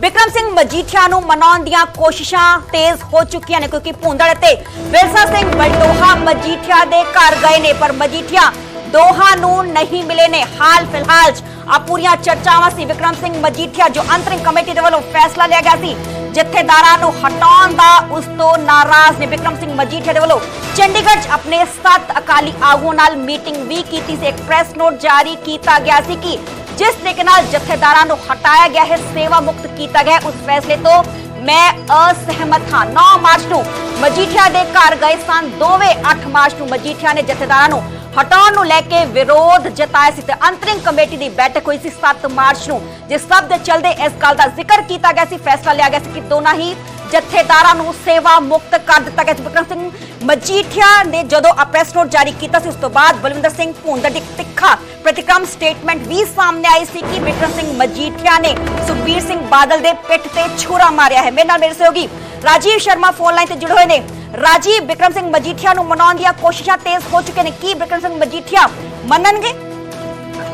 ਵਿਕਰਮ ਸਿੰਘ ਮਜੀਠੀਆ ਨੂੰ ਮਨਾਉਣ ਦੀਆਂ ਕੋਸ਼ਿਸ਼ਾਂ ਤੇਜ਼ ਹੋ ਚੁੱਕੀਆਂ ਨੇ, ਕਿਉਂਕਿ ਭੁੰਦੜ ਅਤੇ ਵਿਰਸਾ ਸਿੰਘ ਬਲਟੋਹਾ ਮਜੀਠੀਆ ਦੇ ਘਰ ਗਏ ਨੇ, ਪਰ ਮਜੀਠੀਆ ਦੋਹਾਂ ਨੂੰ ਨਹੀਂ ਮਿਲੇ ਨੇ। ਹਾਲ ਫਿਲਹਾਲ ਆ ਪੂਰੀਆਂ ਚਰਚਾਵਾਂ ਸੀ ਵਿਕਰਮ ਸਿੰਘ ਮਜੀਠੀਆ, ਜੋ ਅੰਤਰਿਮ ਕਮੇਟੀ ਦੇ ਵੱਲੋਂ ਫੈਸਲਾ ਲਿਆ ਗਿਆ ਸੀ। ਜਥੇਦਾਰਾਂ ਨੂੰ ਹਟਾਉਣ ਦਾ ਉਸ ਤੋਂ ਨਾਰਾਜ਼ ਨੇ ਵਿਕਰਮ ਸਿੰਘ ਮਜੀਠੀਆ ਦੇ ਵੱਲੋਂ। ਚੰਡੀਗੜ੍ਹ 'ਚ ਆਪਣੇ ਸੱਤ ਅਕਾਲੀ ਆਗੂਆਂ ਨਾਲ ਮੀਟਿੰਗ ਵੀ ਕੀਤੀ ਸੀ। ਇੱਕ ਪ੍ਰੈਸ ਨੋਟ ਜਾਰੀ ਕੀਤਾ ਗਿਆ ਸੀ ਕਿ ਜਿਸ ਤਰੀਕੇ ਨਾਲ ਜਥੇਦਾਰਾਂ ਨੂੰ ਹਟਾਇਆ ਗਿਆ ਹੈ, ਸੇਵਾ ਮੁਕਤ ਕੀਤਾ ਗਿਆ ਉਸ ਫੈਸਲੇ ਤੋਂ ਮੈਂ ਅਸਹਿਮਤ ਹਾਂ। 9 ਮਾਰਚ ਨੂੰ ਮਜੀਠੀਆ ਦੇ ਘਰ ਗਏ ਸਨ। ਦੋਵੇਂ 8 ਮਾਰਚ ਨੂੰ ਮਜੀਠੀਆ ਨੇ ਜਥੇਦਾਰਾਂ ਨੂੰ ਹਟਾਉਣ ਨੂੰ ਲੈ ਕੇ ਵਿਰੋਧ ਜਤਾਇਆ ਸੀ ਤੇ ਅੰਤਰਿਮ ਕਮੇਟੀ ਦੀ ਬੈਠਕ ਹੋਈ ਸੀ 7 ਮਾਰਚ ਨੂੰ, ਜਿਸ ਸਭ ਦੇ ਚਲਦੇ ਇਸ ਗੱਲ ਦਾ ਜ਼ਿਕਰ ਕੀਤਾ ਗਿਆ ਸੀ, ਫੈਸਲਾ ਲਿਆ ਗਿਆ ਸੀ ਕਿ ਦੋਨਾਂ ਹੀ ਜਥੇਦਾਰਾਂ ਨੂੰ ਸੇਵਾ ਮੁਕਤ ਕਰ ਦਿੱਤਾ ਗਿਆ ਸੀ। ਬਿਕਰਮ ਸਿੰਘ ਮਜੀਠੀਆ ਨੇ ਜਦੋਂ ਪ੍ਰੈਸ ਨੋਟ ਜਾਰੀ ਕੀਤਾ ਸੀ, ਉਸ ਤੋਂ ਬਾਅਦ ਬਲਵਿੰਦਰ ਸਿੰਘ ਭੁੰਦੜ ਦੀ ਤਿੱਖਾ ਪ੍ਰਤੀਕਰਮ ਸਟੇਟਮੈਂਟ ਵੀ ਸਾਹਮਣੇ ਆਈ ਸੀ ਕਿ ਵਿਕਰਮ ਸਿੰਘ ਮਜੀਠੀਆ ਨੇ ਸੁਖਬੀਰ ਸਿੰਘ ਬਾਦਲ ਦੇ ਪਿੱਠ ਤੇ ਛੁਰਾ ਮਾਰਿਆ ਹੈ। ਮੇਰੇ ਨਾਲ ਮੇਰੇ ਸਹਿਯੋਗੀ ਰਾਜੀਵ ਸ਼ਰਮਾ ਫੋਨ ਲਾਈਨ ਤੇ ਜੁੜੇ ਹੋਏ ਨੇ। ਰਾਜੀਵ ਵਿਕਰਮ ਸਿੰਘ ਮਜੀਠੀਆ ਨੂੰ ਮਨਾਉਣ ਦੀਆਂ ਕੋਸ਼ਿਸ਼ਾਂ ਤੇਜ਼ ਹੋ ਚੁੱਕੀਆਂ ਨੇ। ਕੀ ਵਿਕਰਮ ਸਿੰਘ ਮਜੀਠੀਆ ਮੰਨਣਗੇ?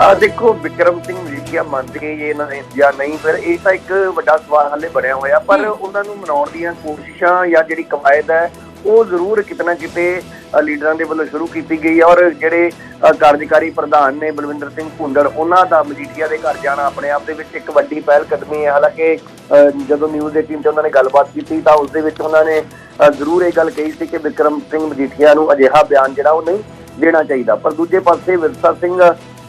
ਆ ਦੇਖੋ ਵਿਕਰਮ ਸਿੰਘ ਮਜੀਠੀਆ ਮੰਨਦੇ ਇਹ ਨਾ ਜਾਂ ਨਹੀਂ ਫਿਰ ਇਹ ਤਾਂ ਇੱਕ ਵੱਡਾ ਸਵਾਲ ਹਾਲੇ ਬਣਿਆ ਹੋਇਆ। ਪਰ ਉਹਨਾਂ ਨੂੰ ਮਨਾਉਣ ਦੀਆਂ ਕੋਸ਼ਿਸ਼ਾਂ ਜਾਂ ਜਿਹੜੀ ਕਵਾਇਦ ਹੈ ਉਹ ਜ਼ਰੂਰ ਕਿਤਨਾ ਕਿਤੇ ਲੀਡਰਾਂ ਦੇ ਵੱਲੋਂ ਸ਼ੁਰੂ ਕੀਤੀ ਗਈ ਹੈ ਔਰ ਜਿਹੜੇ ਕਾਰਜਕਾਰੀ ਪ੍ਰਧਾਨ ਨੇ ਬਲਵਿੰਦਰ ਸਿੰਘ ਭੁੰਦੜ ਉਹਨਾਂ ਦਾ ਮਜੀਠੀਆ ਦੇ ਘਰ ਜਾਣਾ ਆਪਣੇ ਆਪ ਦੇ ਵਿੱਚ ਇੱਕ ਵੱਡੀ ਪਹਿਲ ਕਦਮੀ ਹੈ। ਹਾਲਾਂਕਿ ਜਦੋਂ ਨਿਊਜ਼ ਦੇ ਟੀਮ ਤੇ ਉਹਨਾਂ ਨੇ ਗੱਲਬਾਤ ਕੀਤੀ ਤਾਂ ਉਸ ਦੇ ਵਿੱਚ ਉਹਨਾਂ ਨੇ ਜ਼ਰੂਰ ਇਹ ਗੱਲ ਕਹੀ ਸੀ ਕਿ ਵਿਕਰਮ ਸਿੰਘ ਮਜੀਠੀਆ ਨੂੰ ਅਜਿਹਾ ਬਿਆਨ ਜਿਹੜਾ ਉਹ ਨਹੀਂ ਦੇਣਾ ਚਾਹੀਦਾ। ਪਰ ਦੂਜੇ ਪਾਸੇ ਵਿਰਸਾ ਸਿੰਘ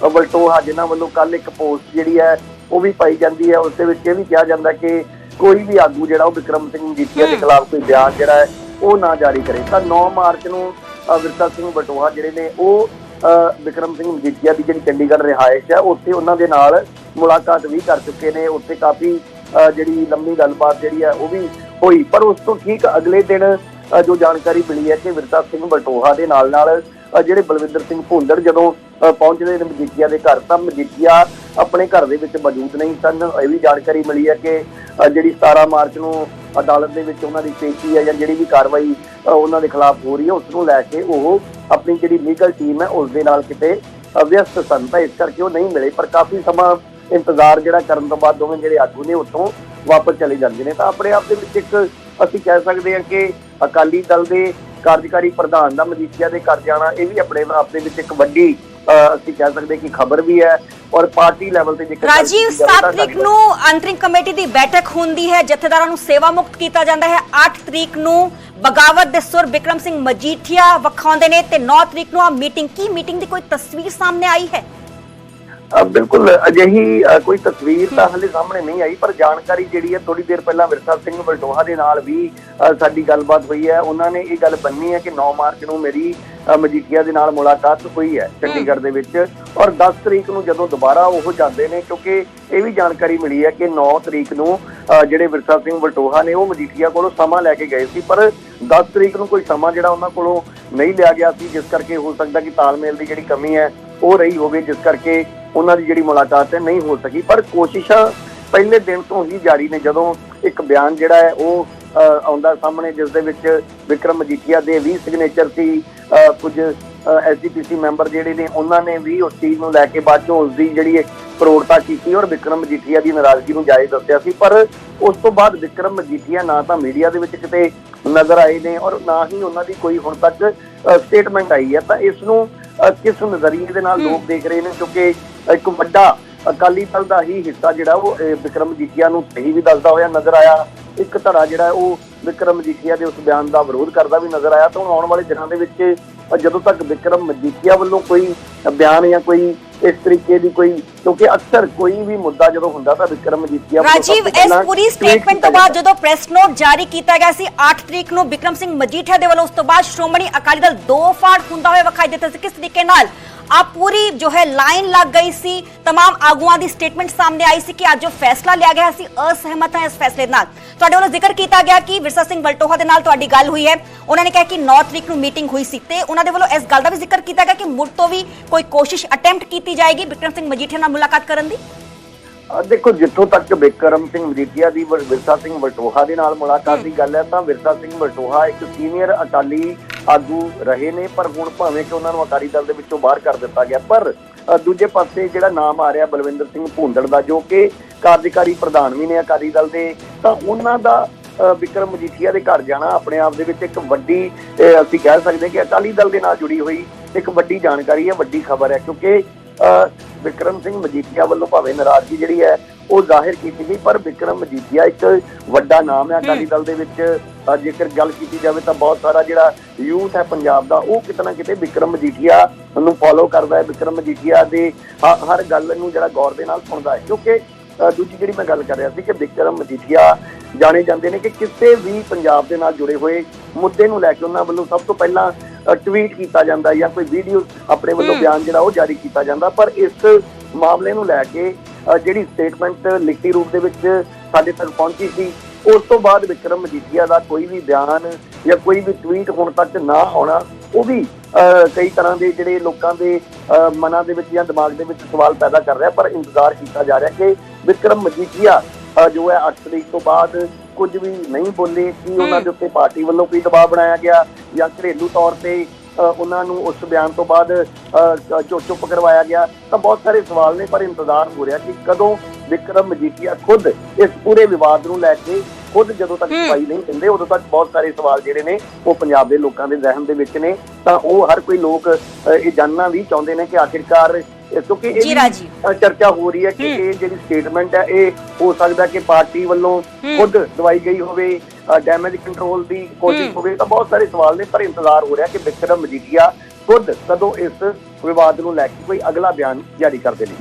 ਵਲਟੋਹਾ ਜਿਨ੍ਹਾਂ ਵੱਲੋਂ ਕੱਲ ਇੱਕ ਪੋਸਟ ਜਿਹੜੀ ਹੈ ਉਹ ਵੀ ਪਾਈ ਜਾਂਦੀ ਹੈ। ਉਸ ਦੇ ਵਿੱਚ ਇਹ ਵੀ ਕਿਹਾ ਜਾਂਦਾ ਕਿ ਕੋਈ ਵੀ ਆਗੂ ਜਿਹੜਾ ਉਹ ਵਿਕਰਮ ਸਿੰਘ ਮਜੀਠੀਆ ਦੇ ਖਿਲਾਫ ਕੋਈ ਬਿਆਨ ਜਿਹੜਾ ਹੈ ਉਹ ਨਾ ਜਾਰੀ ਕਰੇ। ਤਾਂ 9 ਮਾਰਚ ਨੂੰ ਅ, ਵਿਰਸਾ ਸਿੰਘ ਬਟੋਹਾ ਜਿਹੜੇ ਨੇ ਉਹ ਅ, ਵਿਕਰਮ ਸਿੰਘ ਮਜੀਠੀਆ ਦੀ ਜਿਹੜੀ ਚੰਡੀਗੜ੍ਹ ਰਿਹਾਇਸ਼ ਹੈ ਉੱਥੇ ਉਹਨਾਂ ਦੇ ਨਾਲ ਮੁਲਾਕਾਤ ਵੀ ਕਰ ਚੁੱਕੇ ਨੇ। ਉੱਥੇ ਕਾਫੀ ਜਿਹੜੀ ਲੰਮੀ ਗੱਲਬਾਤ ਜਿਹੜੀ ਹੈ ਉਹ ਵੀ ਹੋਈ। ਪਰ ਉਸ ਤੋਂ ਠੀਕ ਅਗਲੇ ਦਿਨ ਜੋ ਜਾਣਕਾਰੀ ਮਿਲੀ ਹੈ ਕਿ ਵਿਰਸਾ ਸਿੰਘ ਬਟੋਹਾ ਦੇ ਨਾਲ ਨਾਲ ਜਿਹੜੇ ਬਲਵਿੰਦਰ ਸਿੰਘ ਭੁੰਦੜ ਜਦੋਂ ਪਹੁੰਚਦੇ ਨੇ ਮਜੀਠੀਆ ਦੇ ਘਰ, ਤਾਂ ਮਜੀਠੀਆ ਆਪਣੇ ਘਰ ਦੇ ਵਿੱਚ ਮੌਜੂਦ ਨਹੀਂ ਸਨ। ਇਹ ਵੀ ਜਾਣਕਾਰੀ ਮਿਲੀ ਹੈ ਕਿ ਜਿਹੜੀ 17 ਮਾਰਚ ਨੂੰ ਅਦਾਲਤ ਦੇ ਵਿੱਚ ਉਹਨਾਂ ਦੀ ਪੇਸ਼ੀ ਹੈ ਜਾਂ ਜਿਹੜੀ ਵੀ ਕਾਰਵਾਈ ਉਹਨਾਂ ਦੇ ਖਿਲਾਫ ਹੋ ਰਹੀ ਹੈ, ਉਸ ਨੂੰ ਲੈ ਕੇ ਉਹ ਆਪਣੀ ਜਿਹੜੀ ਲੀਗਲ ਟੀਮ ਹੈ, ਉਸ ਦੇ ਨਾਲ ਕਿਤੇ ਵਿਅਸਤ ਸਨ। ਤਾਂ ਇਸ ਕਰਕੇ ਉਹ ਨਹੀਂ ਮਿਲੇ, ਪਰ ਕਾਫੀ ਸਮਾਂ ਇੰਤਜ਼ਾਰ ਜਿਹੜਾ ਕਰਨ ਤੋਂ ਬਾਅਦ ਦੋਵੇਂ ਜਿਹੜੇ ਆਗੂ ਨੇ ਉੱਥੋਂ ਵਾਪਸ ਚਲੇ ਜਾਂਦੇ ਨੇ। ਤਾਂ ਆਪਣੇ ਆਪ ਦੇ ਵਿੱਚ ਇੱਕ ਅਸੀਂ ਕਹਿ ਸਕਦੇ ਹਾਂ ਕਿ ਅਕਾਲੀ ਦਲ ਦੇ ਕਾਰਜਕਾਰੀ ਪ੍ਰਧਾਨ ਦਾ ਮਜੀਠੀਆ ਦੇ ਘਰ ਜਾਣਾ, ਇਹ ਵੀ ਆਪਣੇ ਆਪ ਦੇ ਵਿੱਚ ਇੱਕ ਵੱਡੀ ਅਸੀਂ ਕਹਿ ਸਕਦੇ ਕਿ ਖਬਰ ਵੀ ਹੈ ਔਰ ਪਾਰਟੀ ਲੈਵਲ ਤੇ ਜੇਕਰ ਰਾਜੀਵ ਕੀਤੀ ਜਾਵੇ 7 ਤਾਂ ਤਰੀਕ ਨੂੰ ਅੰਤਰਿਮ ਕਮੇਟੀ ਦੀ ਬੈਠਕ ਹੁੰਦੀ ਹੈ ਜਥੇਦਾਰਾਂ ਨੂੰ ਸੇਵਾ ਮੁਕਤ ਕੀਤਾ ਜਾਂਦਾ ਹੈ। 8 ਤਰੀਕ ਨੂੰ ਬਗਾਵਤ ਦੇ ਸੁਰ ਵਿਕਰਮ ਸਿੰਘ ਮਜੀਠੀਆ ਵਿਖਾਉਂਦੇ ਨੇ ਤੇ 9 ਤਰੀਕ ਨੂੰ ਆ ਮੀਟਿੰਗ ਕੀ ਮੀਟਿੰਗ ਦੀ ਕੋਈ ਤਸਵੀਰ ਸਾਹਮਣੇ ਆਈ ਹੈ? ਬਿਲਕੁਲ ਅਜਿਹੀ ਕੋਈ ਤਸਵੀਰ ਤਾਂ ਹਲੇ ਸਾਹਮਣੇ ਨਹੀਂ ਆਈ ਪਰ ਜਾਣਕਾਰੀ ਜਿਹੜੀ ਹੈ ਥੋੜੀ ਦੇਰ ਪਹਿਲਾਂ ਵਿਰਸਾ ਸਿੰਘ ਬਲਟੋਹਾ ਦੇ ਨਾਲ ਵੀ ਸਾਡੀ ਗੱਲਬਾਤ ਹੋਈ ਹੈ। ਉਹਨਾਂ ਨੇ ਇਹ ਗੱਲ ਬੰਨੀ ਹੈ ਕਿ 9 ਮਾਰਚ ਨੂੰ ਮੇਰੀ ਮਜੀਠੀਆ ਦੇ ਨਾਲ ਮੁਲਾਕਾਤ ਹੋਈ ਹੈ ਚੰਡੀਗੜ੍ਹ ਦੇ ਵਿੱਚ ਔਰ 10 ਤਰੀਕ ਨੂੰ ਜਦੋਂ ਦੁਬਾਰਾ ਉਹ ਜਾਂਦੇ ਨੇ ਕਿਉਂਕਿ ਇਹ ਵੀ ਜਾਣਕਾਰੀ ਮਿਲੀ ਹੈ ਕਿ 9 ਤਰੀਕ ਨੂੰ ਜਿਹੜੇ ਵਿਰਸਾ ਸਿੰਘ ਬਲਟੋਹਾ ਨੇ ਉਹ ਮਜੀਠੀਆ ਕੋਲੋਂ ਸਮਾਂ ਲੈ ਕੇ ਗਏ ਸੀ ਪਰ 10 ਤਰੀਕ ਨੂੰ ਕੋਈ ਸਮਾਂ ਜਿਹੜਾ ਉਹਨਾਂ ਕੋਲੋਂ ਨਹੀਂ ਲਿਆ ਗਿਆ ਸੀ ਜਿਸ ਕਰਕੇ ਹੋ ਸਕਦਾ ਕਿ ਤਾਲਮੇਲ ਦੀ ਜਿਹੜੀ ਕਮੀ ਹੈ ਉਹ ਰਹੀ ਹੋਵੇ ਜਿਸ ਕਰਕੇ ਉਹਨਾਂ ਦੀ ਜਿਹੜੀ ਮੁਲਾਕਾਤ ਹੈ ਨਹੀਂ ਹੋ ਸਕੀ। ਪਰ ਕੋਸ਼ਿਸ਼ਾਂ ਪਹਿਲੇ ਦਿਨ ਤੋਂ ਹੀ ਜਾਰੀ ਨੇ। ਜਦੋਂ ਇੱਕ ਬਿਆਨ ਜਿਹੜਾ ਹੈ ਉਹ ਆਉਂਦਾ ਸਾਹਮਣੇ ਜਿਸ ਦੇ ਵਿੱਚ ਵਿਕਰਮ ਮਜੀਠੀਆ ਦੇ 20 ਸਿਗਨੇਚਰ ਸੀ ਅ, ਕੁਝ ਐਸਜੀਪੀਸੀ ਮੈਂਬਰ ਜਿਹੜੇ ਨੇ ਉਹਨਾਂ ਨੇ ਵੀ ਉਸ ਚੀਜ਼ ਨੂੰ ਲੈ ਕੇ ਬਾਅਦ ਚੋਂ ਉਸ ਦੀ ਜਿਹੜੀ ਪ੍ਰੋੜਤਾ ਕੀਤੀ ਔਰ ਵਿਕਰਮ ਮਜੀਠੀਆ ਦੀ ਨਾਰਾਜ਼ਗੀ ਨੂੰ ਜਾਇਜ਼ ਦੱਸਿਆ ਸੀ। ਪਰ ਉਸ ਤੋਂ ਬਾਅਦ ਵਿਕਰਮ ਮਜੀਠੀਆ ਨਾ ਤਾਂ ਮੀਡੀਆ ਦੇ ਵਿੱਚ ਕਿਤੇ ਨਜ਼ਰ ਆਏ ਨੇ ਔਰ ਨਾ ਹੀ ਉਹਨਾਂ ਦੀ ਕੋਈ ਹੁਣ ਤੱਕ ਸਟੇਟਮੈਂਟ ਆਈ ਹੈ। ਤਾਂ ਇਸ ਨੂੰ ਕਿਸ ਨਜ਼ਰੀਏ ਦੇ ਨਾਲ ਲੋਕ ਦੇਖ ਰਹੇ ਨੇ? ਕਿਉਂਕਿ ਇੱਕ ਵੱਡਾ ਅਕਾਲੀ ਦਲ ਦਾ ਹੀ ਹਿੱਸਾ ਜਿਹੜਾ ਉਹ ਵਿਕਰਮ ਮਜੀਠੀਆ ਨੂੰ ਸਹੀ ਵੀ ਦੱਸਦਾ ਹੋਇਆ ਨਜ਼ਰ ਆਇਆ। ਇੱਕ ਧੜਾ ਜਿਹੜਾ ਉਹ ਵਿਕਰਮ ਮਜੀਠੀਆ ਦੇ ਉਸ ਬਿਆਨ ਦਾ ਵਿਰੋਧ ਕਰਦਾ ਵੀ ਨਜ਼ਰ ਆਇਆ। ਤਾਂ ਹੁਣ ਆਉਣ ਵਾਲੇ ਦਿਨਾਂ ਦੇ ਵਿੱਚ ਜਦੋਂ ਤੱਕ ਵਿਕਰਮ ਮਜੀਠੀਆ ਵੱਲੋਂ ਕੋਈ ਬਿਆਨ ਜਾਂ ਕੋਈ ਇਸ ਤਰੀਕੇ ਦੀ ਕੋਈ ਕਿਉਂਕਿ ਅਕਸਰ ਕੋਈ ਵੀ ਮੁੱਦਾ ਜਦੋਂ ਹੁੰਦਾ ਤਾਂ ਵਿਕਰਮ ਸਭ ਰਾਜੀਵ ਇਸ ਪੂਰੀ ਸਟੇਟਮੈਂਟ ਤੋਂ ਬਾਅਦ ਜਾਂਦਾ। ਪ੍ਰੈਸ ਨੋਟ ਜਾਰੀ ਕੀਤਾ ਗਿਆ ਸੀ 8 ਤਰੀਕ ਨੂੰ ਵਿਕਰਮ ਸਿੰਘ ਮਜੀਠੀਆ ਦੇ ਵੱਲੋਂ ਉਸ ਤੋਂ ਬਾਅਦ ਸ਼੍ਰੋਮਣੀ ਅਕਾਲੀ ਦਲ ਦੋ ਫਾੜ ਹੁੰਦਾ ਹੋਇਆ ਵਿਖਾਈ ਦਿੱਤਾ ਸੀ ਕਿਸ ਤਰੀਕੇ ਨਾਲ ਆ ਪੂਰੀ ਜੋ ਹੈ ਲਾਈਨ ਲੱਗ ਗਈ ਸੀ तमाम ਆਗੂਆਂ ਦੀ ਸਟੇਟਮੈਂਟ ਸਾਹਮਣੇ ਆਈ ਸੀ ਕਿ ਅੱਜ ਜੋ ਫੈਸਲਾ ਲਿਆ ਗਿਆ ਸੀ ਅਸਹਿਮਤ ਹੈ ਇਸ ਫੈਸਲੇ ਨਾਲ ਤੁਹਾਡੇ ਵੱਲੋਂ ਜ਼ਿਕਰ ਕੀਤਾ ਗਿਆ ਕਿ ਵਿਰਸਾ ਸਿੰਘ ਬਲਟੋਹਾ ਦੇ ਨਾਲ ਤੁਹਾਡੀ ਗੱਲ ਹੋਈ ਹੈ ਉਹਨਾਂ ਨੇ ਕਿਹਾ ਕਿ 9 ਤਰੀਕ ਨੂੰ ਮੀਟਿੰਗ ਹੋਈ ਸੀ ਤੇ ਉਹਨਾਂ ਦੇ ਵੱਲੋਂ ਇਸ ਗੱਲ ਦਾ ਵੀ ਜ਼ਿਕਰ ਕੀਤਾ ਗਿਆ ਕਿ ਮੁੜ ਤੋਂ ਵੀ ਕੋਈ ਕੋਸ਼ਿਸ਼ ਅਟੈਂਪਟ ਕੀਤੀ ਜਾਏਗੀ ਵਿਕਰਮ ਸਿੰਘ ਮਜੀਠੀਆ ਨਾਲ ਮੁਲਾਕਾਤ ਕਰਨ ਦੀ ਅਹ ਦੇਖੋ ਜਿੱਥੋਂ ਤੱਕ ਬਿਕਰਮ ਸਿੰਘ ਮਜੀਠੀਆ ਦੀ ਵ- ਵਿਰਸਾ ਸਿੰਘ ਵਲਟੋਹਾ ਦੇ ਨਾਲ ਮੁਲਾਕਾਤ ਦੀ ਗੱਲ ਹੈ ਤਾਂ ਵਿਰਸਾ ਸਿੰਘ ਵਲਟੋਹਾ ਇੱਕ ਸੀਨੀਅਰ ਅਕਾਲੀ ਆਗੂ ਰਹੇ ਨੇ ਪਰ ਹੁਣ ਭਾਵੇਂ ਕਿ ਉਹਨਾਂ ਨੂੰ ਅਕਾਲੀ ਦਲ ਦੇ ਵਿੱਚੋਂ ਬਾਹਰ ਕਰ ਦਿੱਤਾ ਗਿਆ ਪਰ ਦੂਜੇ ਪਾਸੇ ਜਿਹੜਾ ਨਾਮ ਆ ਰਿਹਾ ਬਲਵਿੰਦਰ ਸਿੰਘ ਭੁੰਦੜ ਦਾ ਜੋ ਕਿ ਕਾਰਜਕਾਰੀ ਪ੍ਰਧਾਨ ਵੀ ਨੇ ਅਕਾਲੀ ਦਲ ਦੇ ਤਾਂ ਉਹਨਾਂ ਦਾ ਅ, ਵਿਕਰਮ ਮਜੀਠੀਆ ਦੇ ਘਰ ਜਾਣਾ ਆਪਣੇ ਆਪ ਦੇ ਵਿੱਚ ਇੱਕ ਵੱਡੀ ਅਸੀਂ ਕਹਿ ਸਕਦੇ ਕਿ ਅਕਾਲੀ ਦਲ ਦੇ ਨਾਲ ਜੁੜੀ ਹੋਈ ਇੱਕ ਵੱਡੀ ਜਾਣਕਾਰੀ ਹੈ ਵੱਡੀ ਖਬਰ ਹੈ ਕਿਉਂਕਿ ਅ, ਵਿਕਰਮ ਸਿੰਘ ਮਜੀਠੀਆ ਵੱਲੋਂ ਭਾਵੇਂ ਨਾਰਾਜ਼ਗੀ ਜਿਹੜੀ ਹੈ ਉਹ ਜ਼ਾਹਿਰ ਕੀਤੀ ਗਈ ਪਰ ਵਿਕਰਮ ਮਜੀਠੀਆ ਇੱਕ ਵੱਡਾ ਨਾਮ ਹੈ ਅਕਾਲੀ ਦਲ ਦੇ ਵਿੱਚ। ਜੇਕਰ ਗੱਲ ਕੀਤੀ ਜਾਵੇ ਤਾਂ ਬਹੁਤ ਸਾਰਾ ਜਿਹੜਾ ਯੂਥ ਹੈ ਪੰਜਾਬ ਦਾ ਉਹ ਕਿਤੇ ਨਾ ਕਿਤੇ ਵਿਕਰਮ ਮਜੀਠੀਆ ਨੂੰ ਫੋਲੋ ਕਰਦਾ ਹੈ ਵਿਕਰਮ ਮਜੀਠੀਆ ਦੇ ਹਰ ਗੱਲ ਨੂੰ ਜਿਹੜਾ ਗੌਰ ਦੇ ਨਾਲ ਸੁਣਦਾ ਹੈ ਕਿਉਂਕਿ ਦੂਜੀ ਜਿਹੜੀ ਮੈਂ ਗੱਲ ਕਰ ਰਿਹਾ ਸੀ ਕਿ ਵਿਕਰਮ ਮਜੀਠੀਆ ਜਾਣੇ ਜਾਂਦੇ ਨੇ ਕਿ ਕਿਸੇ ਵੀ ਪੰਜਾਬ ਦੇ ਨਾਲ ਜੁੜੇ ਹੋਏ ਮੁੱਦੇ ਨੂੰ ਲੈ ਕੇ ਉਹਨਾਂ ਵੱਲੋਂ ਸਭ ਤੋਂ ਪਹਿਲਾਂ ਟਵੀਟ ਕੀਤਾ ਜਾਂਦਾ ਜਾਂ ਕੋਈ ਵੀਡੀਓ ਆਪਣੇ ਵੱਲੋਂ। ਬਿਆਨ ਜਿਹੜਾ ਉਹ ਜਾਰੀ ਕੀਤਾ ਜਾਂਦਾ ਪਰ ਇਸ ਮਾਮਲੇ ਨੂੰ ਲੈ ਕੇ ਜਿਹੜੀ ਸਟੇਟਮੈਂਟ ਲਿਖਤੀ ਰੂਪ ਦੇ ਵਿੱਚ ਸਾਡੇ ਤੱਕ ਪਹੁੰਚੀ ਸੀ ਉਸ ਤੋਂ ਬਾਅਦ ਵਿਕਰਮ ਮਜੀਠੀਆ ਦਾ ਕੋਈ ਵੀ ਬਿਆਨ ਜਾਂ ਕੋਈ ਵੀ ਟਵੀਟ ਹੁਣ ਤੱਕ ਨਾ ਆਉਣਾ ਉਹ ਵੀ ਕਈ ਤਰ੍ਹਾਂ ਦੇ ਜਿਹੜੇ ਲੋਕਾਂ ਦੇ ਮਨਾਂ ਦੇ ਵਿੱਚ ਜਾਂ ਦਿਮਾਗ ਦੇ ਵਿੱਚ ਸਵਾਲ ਪੈਦਾ ਕਰ ਰਿਹਾ ਪਰ ਇੰਤਜ਼ਾਰ ਕੀਤਾ ਜਾ ਰਿਹਾ ਕਿ ਵਿਕਰਮ ਮਜੀਠੀਆ ਜੋ ਹੈ 8 ਤਰੀਕ ਤੋਂ ਬਾਅਦ ਕੁਝ ਵੀ ਨਹੀਂ ਬੋਲੇ ਕਿ ਉਹਨਾਂ ਦੇ ਉੱਤੇ ਪਾਰਟੀ ਵੱਲੋਂ ਕੋਈ ਦਬਾਅ ਬਣਾਇਆ ਗਿਆ ਜਾਂ ਘਰੇਲੂ ਤੌਰ ਤੇ ਉਹਨਾਂ ਨੂੰ ਉਸ ਬਿਆਨ ਤੋਂ ਬਾਅਦ ਚੁੱਪ ਕਰਵਾਇਆ ਗਿਆ ਤਾਂ ਬਹੁਤ ਸਾਰੇ ਸਵਾਲ ਨੇ ਪਰ ਇੰਤਜ਼ਾਰ ਹੋ ਰਿਹਾ ਕਿ ਕਦੋਂ ਵਿਕਰਮ ਮਜੀਠੀਆ ਖੁਦ ਇਸ ਪੂਰੇ ਵਿਵਾਦ ਨੂੰ ਲੈ ਕੇ ਖੁਦ ਜਦੋਂ ਤੱਕ। ਸਫ਼ਾਈ ਨਹੀਂ ਦਿੰਦੇ ਉਦੋਂ ਤੱਕ ਬਹੁਤ ਸਾਰੇ ਸਵਾਲ ਜਿਹੜੇ ਨੇ ਉਹ ਪੰਜਾਬ ਦੇ ਲੋਕਾਂ ਦੇ ਜ਼ਿਹਨ ਦੇ ਵਿੱਚ ਨੇ ਤਾਂ ਉਹ ਹਰ ਕੋਈ ਲੋਕ ਇਹ ਜਾਣਨਾ ਵੀ ਚਾਹੁੰਦੇ ਨੇ ਕਿ ਆਖਿਰਕਾਰ ਕਿਉਂਕਿ ਇਹ ਚਰਚਾ ਹੋ ਰਹੀ ਹੈ ਕਿ। ਇਹ ਜਿਹੜੀ ਸਟੇਟਮੈਂਟ ਹੈ ਇਹ ਹੋ ਸਕਦਾ ਕਿ ਪਾਰਟੀ ਵੱਲੋਂ। ਖੁਦ ਦਵਾਈ ਗਈ ਹੋਵੇ ਡੈਮੇਜ ਕੰਟਰੋਲ ਦੀ ਕੋਸ਼ਿਸ਼। ਹੋਵੇ ਤਾਂ ਬਹੁਤ ਸਾਰੇ ਸਵਾਲ ਨੇ ਪਰ ਇੰਤਜ਼ਾਰ ਹੋ ਰਿਹਾ ਕਿ ਵਿਕਰਮ ਮਜੀਠੀਆ ਖੁਦ ਕਦੋਂ ਇਸ ਵਿਵਾਦ ਨੂੰ ਲੈ ਕੇ ਕੋਈ ਅਗਲਾ ਬਿਆਨ ਜਾਰੀ ਕਰਦੇ ਨੇ